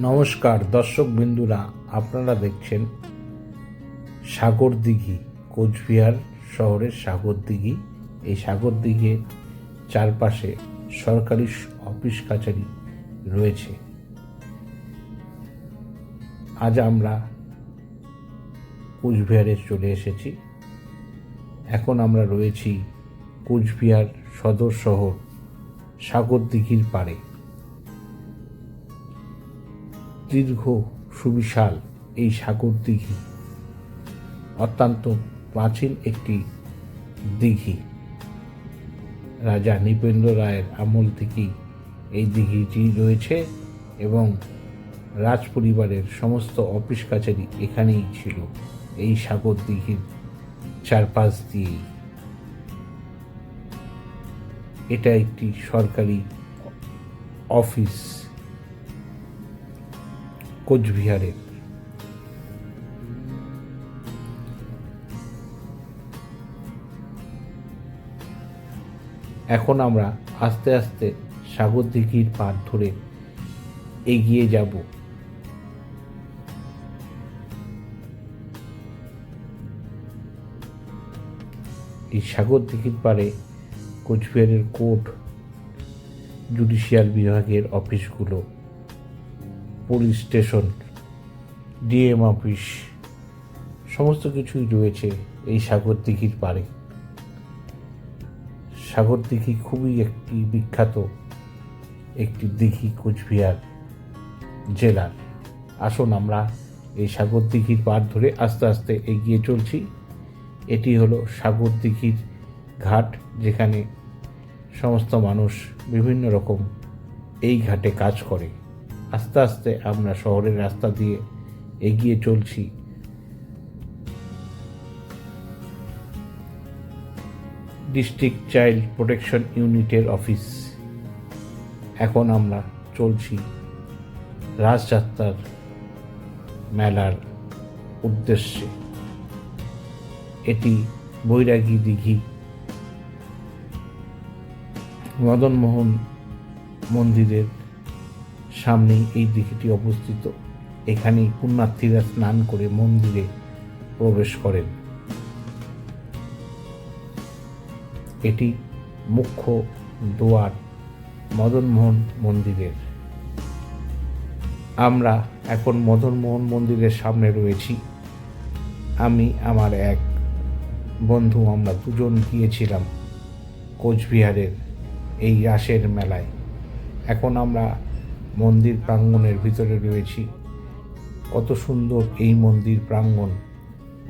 নমস্কার দর্শক বিন্দুরা, আপনারা দেখছেন সাগর দিঘি কোচবিহার শহরের সাগর দিঘি এই সাগর দিঘির চারপাশে সরকারি অফিস কাছারি রয়েছে। আজ আমরা কোচবিহারে চলে এসেছি। এখন আমরা রয়েছি কোচবিহার সদর শহর সাগর দিঘির পাড়ে। দীর্ঘ, সুবিশাল এই সাগর দিঘি। অত্যন্ত প্রাচীন একটি দিঘি। রাজা নৃপেন্দ্র রায়ের আমল থেকেই এই দিঘিটি রয়েছে এবং রাজ পরিবারের সমস্ত অফিস কাছারি এখানেই ছিল এই সাগর দিঘির চারপাশ দিয়েই। এটা একটি সরকারি অফিস। কোচবিহারের এখন আমরা আস্তে আস্তে সাগর দিঘির পার ধরে এগিয়ে যাব। এই সাগর দিঘির পারে কোচবিহারের কোর্ট জুডিশিয়াল বিভাগের অফিসগুলো পুলিশ স্টেশন, ডিএম অফিস, সমস্ত কিছুই রয়েছে এই সাগর দিঘির পাড়ে। সাগর দিঘি খুবই একটি বিখ্যাত একটি দিঘি কোচবিহার জেলার। আসুন আমরা এই সাগর দিঘির পার ধরে আস্তে আস্তে এগিয়ে চলছি। এটি হলো সাগর দিঘির ঘাট, যেখানে সমস্ত মানুষ বিভিন্ন রকম এই ঘাটে কাজ করে। আস্তে আস্তে আমরা শহরের রাস্তা দিয়ে এগিয়ে চলছি। ডিস্ট্রিক্ট চাইল্ড প্রোটেকশন ইউনিটের অফিস এখন আমরা চলছি রাজযাত্রার মেলার উদ্দেশ্যে। এটি বৈরাগী দিঘি। মদনমোহন মন্দিরের সামনেই এই দিঘিটি অবস্থিত। এখানেই পুণ্যার্থীরা স্নান করে মন্দিরে প্রবেশ করেন। এটি মুখ্য দুয়ার মদনমোহন মন্দিরের। আমরা এখন মদনমোহন মন্দিরের সামনে রয়েছি। আমি, আমার এক বন্ধু, আমরা দুজন গিয়েছিলাম কোচবিহারের এই রাসের মেলায়। এখন আমরা মন্দির প্রাঙ্গণের ভিতরে রয়েছি। কত সুন্দর এই মন্দির প্রাঙ্গণ।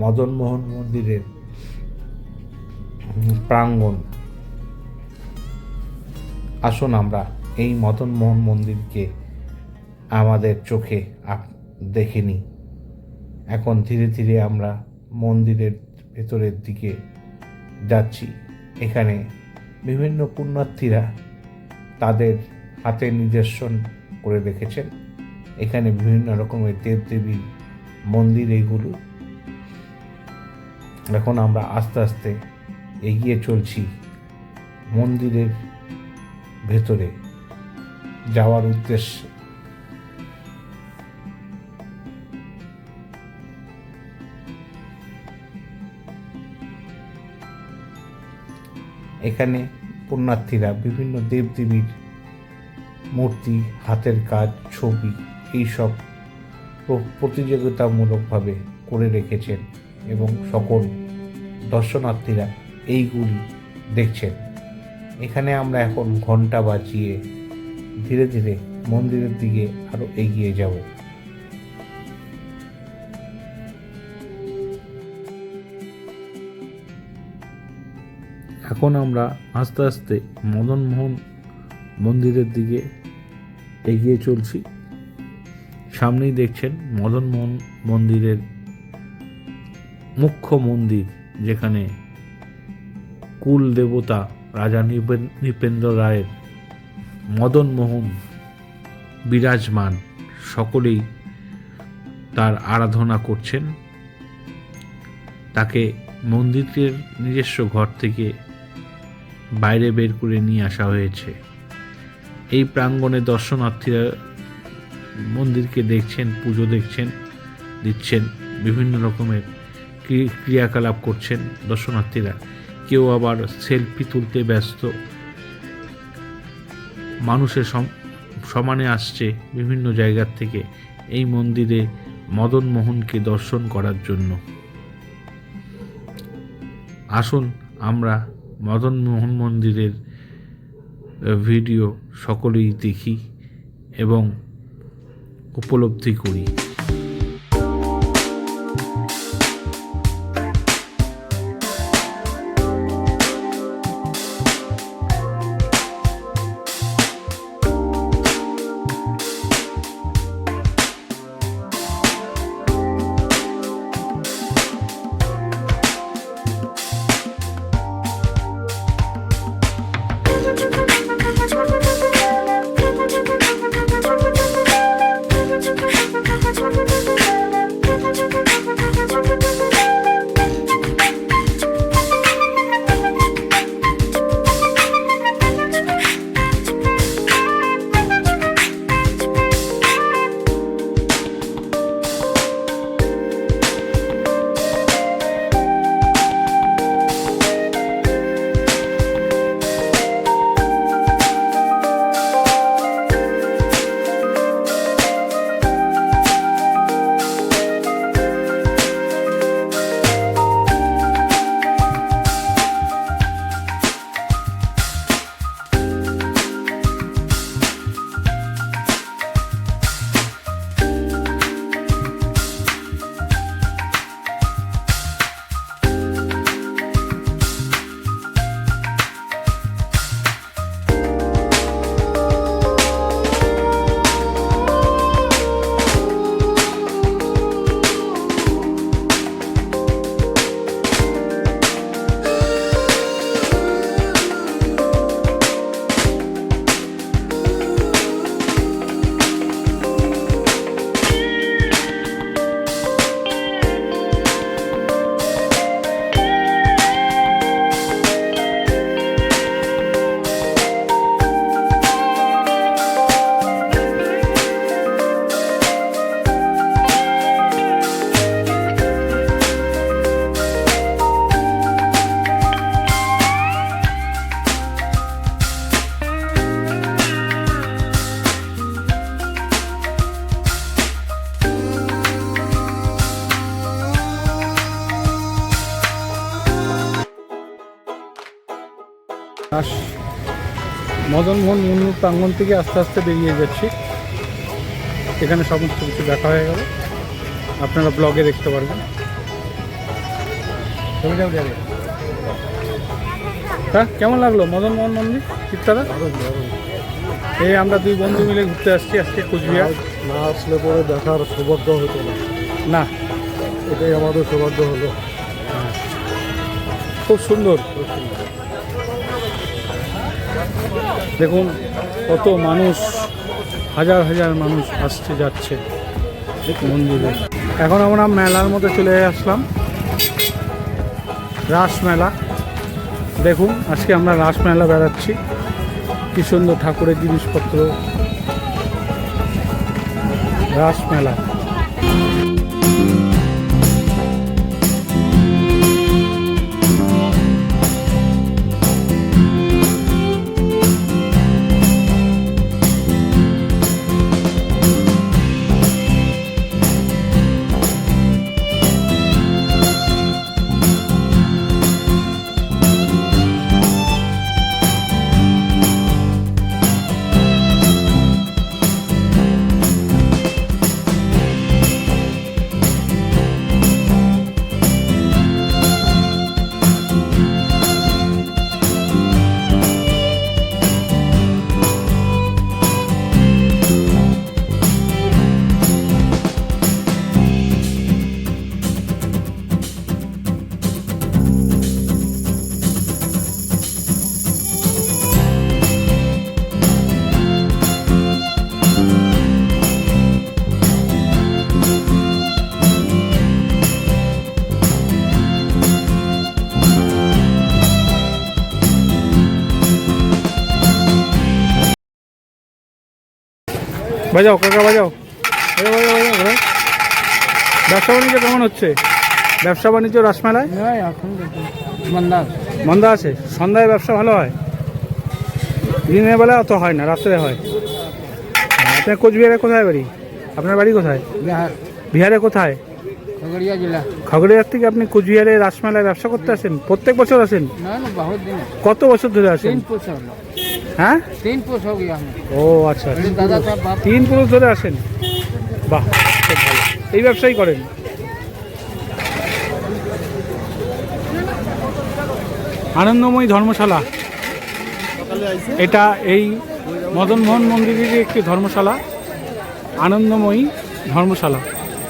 মদনমোহন মন্দিরের প্রাঙ্গণ। আসুন আমরা এই মদনমোহন মন্দিরকে আমাদের চোখে দেখে নিই। এখন ধীরে ধীরে আমরা মন্দিরের ভেতরের দিকে যাচ্ছি। এখানে বিভিন্ন পুণ্যার্থীরা তাদের হাতে নিদর্শন করে রেখেছেন। এখানে বিভিন্ন রকমের দেবদেবীর মন্দির এইগুলো। এখন আমরা আস্তে আস্তে এগিয়ে চলছি মন্দিরের ভেতরে যাওয়ার উদ্দেশ্যে। এখানে পুণ্যার্থীরা বিভিন্ন দেবদেবীর মূর্তি, হাতের কাজ, ছবি এইসব প্রতিযোগিতামূলকভাবে করে রেখেছেন এবং সকল দর্শনার্থীরা এইগুলি দেখছেন। এখানে আমরা এখন ঘণ্টা বাজিয়ে ধীরে ধীরে মন্দিরের দিকে আরও এগিয়ে যাব। এখন আমরা আস্তে আস্তে মদনমোহন মন্দিরের দিকে এগিয়ে চলছি। সামনেই দেখছেন মদনমোহন মন্দিরের মুখ্য মন্দির, যেখানে কুল দেবতা রাজা নৃপেন্দ্র রায়ের মদন মোহন বিরাজমান। সকলেই তার আরাধনা করছেন। তাকে মন্দিরের নিজস্ব ঘর থেকে বাইরে বের করে নিয়ে আসা হয়েছে। এই প্রাঙ্গণে দর্শনার্থীরা মন্দিরকে দেখছেন, পুজো দেখছেন, দিচ্ছেন, বিভিন্ন রকমের ক্রি- ক্রিয়াকলাপ করছেন দর্শনার্থীরা। কেউ আবার সেলফি তুলতে ব্যস্ত। মানুষের সম- সমানে আসছে বিভিন্ন জায়গার থেকে এই মন্দিরে মদন মোহনকে দর্শন করার জন্য। আসুন আমরা মদন মোহন মন্দিরের ভিডিও সকলেই দেখি এবং উপলব্ধি করি। মদনমোহন মন্দির প্রাঙ্গণ থেকে আস্তে আস্তে বেরিয়ে যাচ্ছি। এখানে সমস্ত কিছু দেখা হয়ে গেল। আপনারা ব্লগে দেখতে পারবেন। হ্যাঁ কেমন লাগল? মদনমোহন মন্দির চিত্তাদা এই আমরা দুই বন্ধু মিলে ঘুরতে আসছি আজকে কুচবিহার। না আসলে পরে দেখার সৌভাগ্য হতো না। না। এটাই আমাদের সৌভাগ্য হলো। খুব সুন্দর। দেখুন, কত মানুষ, হাজার হাজার মানুষ আসছে, যাচ্ছে মন্দিরে। এখন আমরা মেলার মধ্যে চলে আসলাম। রাস মেলা। দেখুন, আজকে আমরা রাস মেলা বেড়াচ্ছি। কি সুন্দর ঠাকুরের জিনিসপত্র। রাস বাজাও কাকা বাজাও। ব্যবসা বাণিজ্য কেমন হচ্ছে? ব্যবসা বাণিজ্য রাসমেলায়? মন্দা আছে। সন্ধ্যায় ব্যবসা ভালো হয়? দিনের বেলা অত হয় না রাত্রে হয়। আপনার কোচবিহারে কোথায় বাড়ি? আপনার বাড়ি কোথায়? বিহারে। কোথায়? খগড়িয়া জেলা। খগড়িয়ার থেকে আপনি কুচবিহারে রাসমেলায় ব্যবসা করতে আসেন? প্রত্যেক বছর আসেন? কত বছর ধরে আসেন? হ্যাঁ? তিন পুরুষ ও আচ্ছা, আচ্ছা। দাদা তিন পুরুষ ধরে আসেন? বাহ এই ব্যবসাই করেন? আনন্দময়ী ধর্মশালা। এটা এই মদনমোহন মন্দিরেরই একটি ধর্মশালা। আনন্দময়ী ধর্মশালা।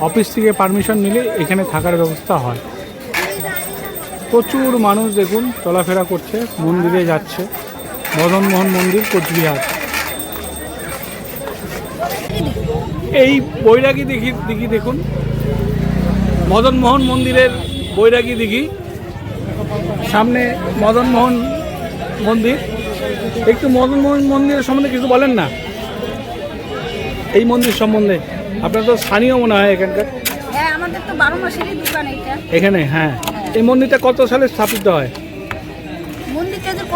অফিস থেকে পারমিশন নিলে এখানে থাকার ব্যবস্থা হয়। প্রচুর মানুষ দেখুন চলাফেরা করছে মন্দিরে যাচ্ছে। মদনমোহন মন্দির কোচবিহার। এই বৈরাগী দিঘি দিঘি দেখুন। মদনমোহন মন্দিরের বৈরাগী দিঘি। সামনে মদনমোহন মন্দির। একটু মদনমোহন মন্দিরের সম্বন্ধে কিছু বলেন না। এই মন্দির সম্বন্ধে। আপনার তো স্থানীয় মনে হয় এখানকার। হ্যাঁ আমাদের তো বারো মাসেরই দোকান এটা। এখানে হ্যাঁ। এই মন্দিরটা কত সালে স্থাপিত হয়?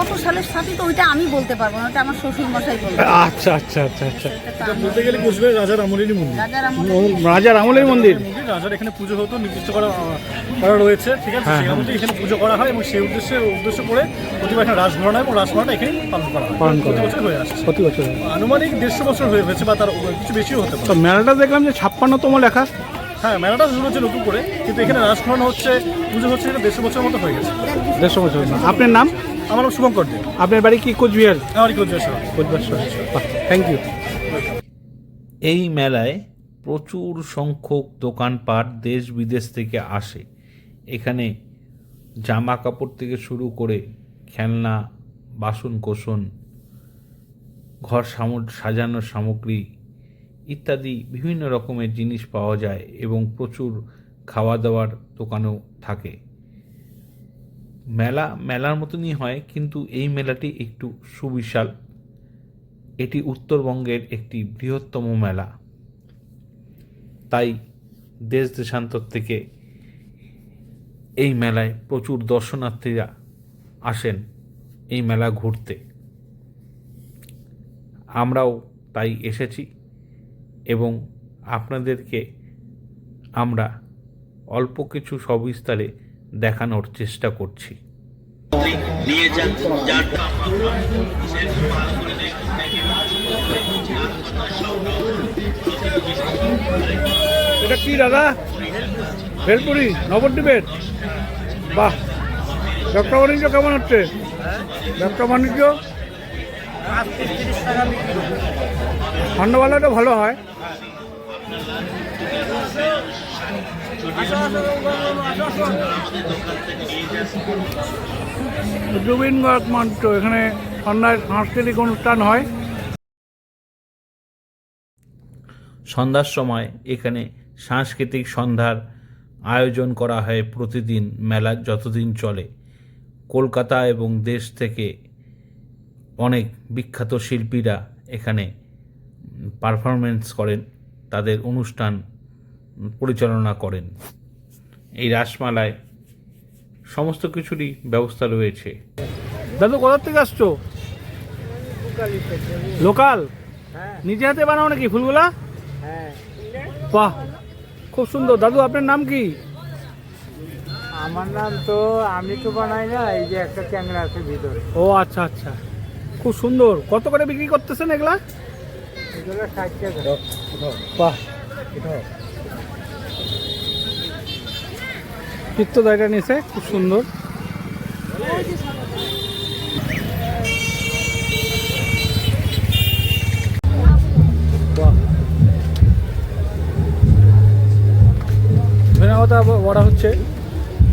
কত সালে স্থাপিত ওইটা আমি বলতে পারব না ওটা আমার শ্বশুর মশাই বলবে। আচ্ছা আচ্ছা আচ্ছা আচ্ছা। তো বলতে গেলে কোচবিহার রাজার আমলেরই মন্দির। রাজার আমলে আমলের মন্দির। মন্দির। রাজার এখানে পুজো হতো নির্দিষ্ট করা করা রয়েছে ঠিক আছে? হ্যাঁ, সেই হ্যাঁ। অনুযায়ী এখানে পুজো করা হয় এবং সেই উদ্দেশ্যে উদ্দেশ্য করে প্রতিবার এখানে রাস হয় এবং রাস ঘোরানো এখানে পালন করা হয়। পালন করা প্রতি বছর হয়ে আসছে। প্রতি বছর আনুমানিক দেড়শো বছর হয়ে গেছে বা তার কিছু বেশিও হতে তো পারে মেলাটা দেখলাম যে ছাপ্পান্নতম লেখা। হ্যাঁ মেলাটা শুরু হচ্ছে নতুন করে কিন্তু এখানে রাস ঘোরানো হচ্ছে পুজো হচ্ছে এটা দেড়শো বছর মতো হয়ে গেছে। দেড়শো বছর। না আপনার নাম? আমার নাম শুভঙ্কর দে। আপনার বাড়ি কি কোচবিহার? আমারই কোচবিহার শহর। কোচবিহার থ্যাংক ইউ এই মেলায় প্রচুর সংখ্যক দোকানপাট দেশ বিদেশ থেকে আসে। এখানে জামা কাপড় থেকে শুরু করে খেলনা বাসন কোসন ঘর সামো- সাজানোর সামগ্রী ইত্যাদি বিভিন্ন রকমের জিনিস পাওয়া যায় এবং প্রচুর খাওয়া দাওয়ার দোকানও থাকে। মেলা, মেলার মতনই হয়, কিন্তু এই মেলাটি একটু সুবিশাল। এটি উত্তরবঙ্গের একটি বৃহত্তম মেলা। তাই দেশ দেশান্তর থেকে এই মেলায় প্রচুর দর্শনার্থীরা আসেন এই মেলা ঘুরতে। আমরাও তাই এসেছি এবং আপনাদেরকে আমরা অল্প কিছু সবিস্তারে দেখানোর চেষ্টা করছি। এটা কি দাদা? ভেলপুরি নবদ্বীপের বাহ, ব্যবসা বাণিজ্য কেমন হচ্ছে? ব্যবসা বাণিজ্য? ঠান্ডাবেলাটা ভালো হয়। জুবিন মঞ্চ এখানে সন্ধ্যায় সাংস্কৃতিক অনুষ্ঠান হয়। সন্ধ্যার সময় এখানে সাংস্কৃতিক সন্ধ্যার আয়োজন করা হয় প্রতিদিন মেলা যতদিন চলে। কলকাতা এবং দেশ থেকে অনেক বিখ্যাত শিল্পীরা এখানে পারফরমেন্স করেন, তাদের অনুষ্ঠান পরিচালনা করেন। এই রাসমালায় সমস্ত কিছুরই ব্যবস্থা রয়েছে। দাদু কোথার থেকে আসছো? লোকাল? নিজে হাতে বানাও নাকি ফুলগুলা? বাহ খুব সুন্দর। দাদু আপনার নাম কি? আমার নাম তো আমি তো বানাই না এই যে একটা ক্যামেরা আছে ভিতরে। ও আচ্ছা আচ্ছা। খুব সুন্দর। কত করে বিক্রি করতেছেন এগুলা? এগুলো ষাট টাকা। বাহ। চিত্তদায়টা নিয়েছে খুব সুন্দর। বাহ ধন্যবাদ বড়া হচ্ছে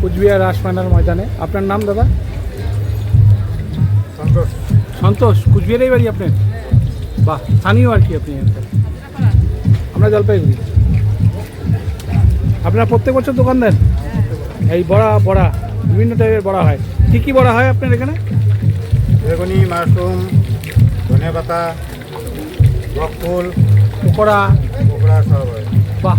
কুচবিহার রাসমেলার ময়দানে। আপনার নাম দাদা? সন্তোষ। সন্তোষ কুচবিহারেই বাড়ি আপনার? বাহ স্থানীয় আর কি আপনি আমরা জলপাইগুড়ি। আপনারা প্রত্যেক বছর দোকান দেন? এই বড়া বড়া বিভিন্ন টাইপের বড়া হয়। কী কী বড়া হয় আপনার এখানে? বেগুনি মাশরুম ধনে পাতা বকফুল পকোড়া ওগুলা সব হয়। বাহ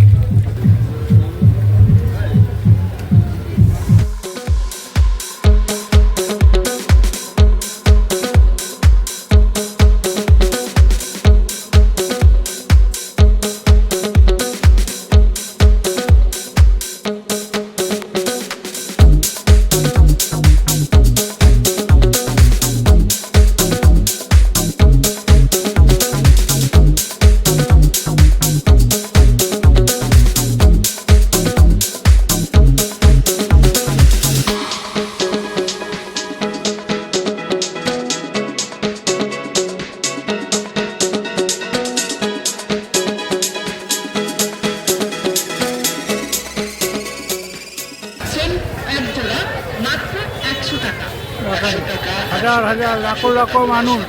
হাজার হাজার, লাখো লাখো মানুষ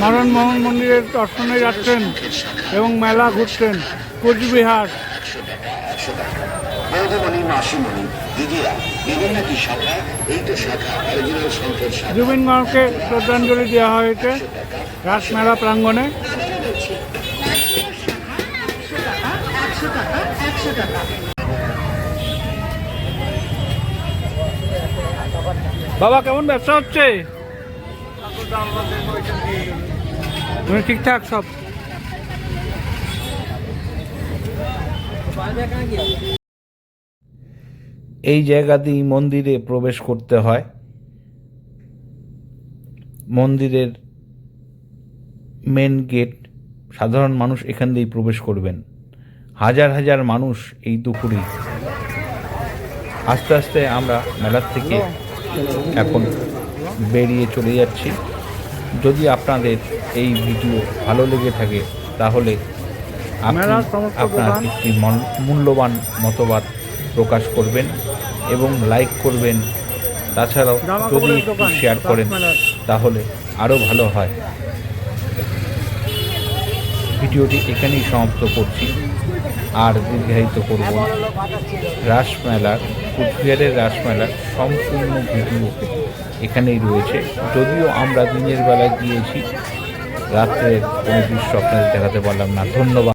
মদন মোহন মন্দিরের দর্শনে যাচ্ছেন এবং মেলা ঘুরছেন। কোচবিহার। জুবিন গার্গকে শ্রদ্ধাঞ্জলি দেওয়া হয়েছে। রাসমেলা প্রাঙ্গণে বাবা কেমন ব্যবসা হচ্ছে? তুমি ঠিকঠাক সব? এই জায়গা দিয়েই মন্দিরে প্রবেশ করতে হয়। মন্দিরের মেন গেট সাধারণ মানুষ এখান দিয়েই প্রবেশ করবেন। হাজার হাজার মানুষ এই দুপুরে। আস্তে আস্তে আমরা মেলার থেকে এখন বেরিয়ে চলে যাচ্ছি। যদি আপনাদের এই ভিডিও ভালো লেগে থাকে তাহলে আপনি আপনার একটি মন- মূল্যবান মতবাদ প্রকাশ করবেন এবং লাইক করবেন। তাছাড়াও যদি একটু শেয়ার করেন তাহলে আরও ভালো হয়। ভিডিওটি এখানেই সমাপ্ত করছি। আর দীর্ঘায়িত করব। রাসমেলার কুচবিহারের রাসমেলার সম্পূর্ণ ভিডিও এখানেই রয়েছে। যদিও আমরা দিনের বেলায় গিয়েছি রাত্রে কোনো দৃশ্য আপনাদের দেখাতে পারলাম না। ধন্যবাদ।